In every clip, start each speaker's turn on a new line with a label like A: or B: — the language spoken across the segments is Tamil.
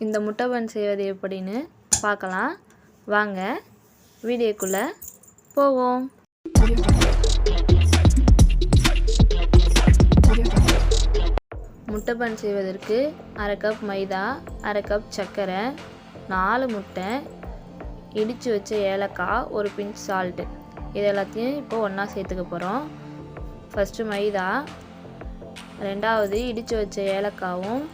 A: இந்த முட்டை பன் செய்வது எப்படின்னு பார்க்கலாம். வாங்க வீடியோக்குள்ளே போவோம். முட்டை பன் செய்வதற்கு அரை கப் மைதா அரை கப் சர்க்கரை நாலு முட்டை இடித்து வச்ச ஏலக்காய் ஒரு பிஞ்ச் சால்ட்டு இது எல்லாத்தையும் இப்போ ஒன்றா சேர்த்துக்க போகிறோம் ஃபஸ்ட்டு மைதா ரெண்டாவது இடித்து வச்ச ஏலக்காவும்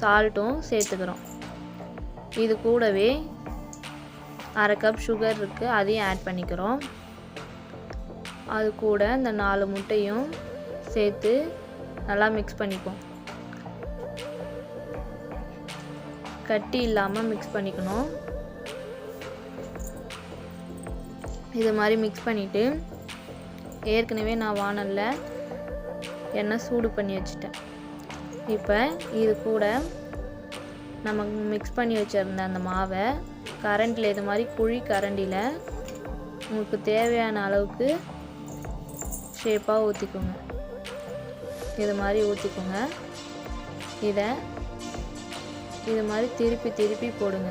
A: சால்ட்டும் சேர்த்துக்கிறோம். இது கூடவே அரை கப் சுகர் இருக்குது அதையும் ஆட் பண்ணிக்கிறோம். அது கூட இந்த நாலு முட்டையும் சேர்த்து நல்லா மிக்ஸ் பண்ணிப்போம். கட்டி இல்லாமல் மிக்ஸ் பண்ணிக்கணும். இது மாதிரி மிக்ஸ் பண்ணிவிட்டு ஏற்கனவே நான் வானலில் எண்ணெய் சூடு பண்ணி வச்சுட்டேன். இப்போ இது கூட நம்ம மிக்ஸ் பண்ணி வச்சுருந்த அந்த மாவை கரண்டில் இது மாதிரி குழி கரண்டியில் உங்களுக்கு தேவையான அளவுக்கு ஷேப்பாக ஊற்றிக்கோங்க இது மாதிரி ஊற்றிக்கோங்க இதை இது மாதிரி திருப்பி திருப்பி போடுங்க.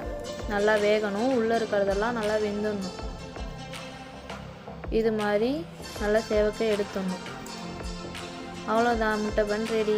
A: நல்லா வேகணும். உள்ளே இருக்கிறதெல்லாம் நல்லா வெந்துடணும். இது மாதிரி நல்லா சேவக்க எடுத்துடணும். அவ்வளோதான் முட்டை பன் ரெடி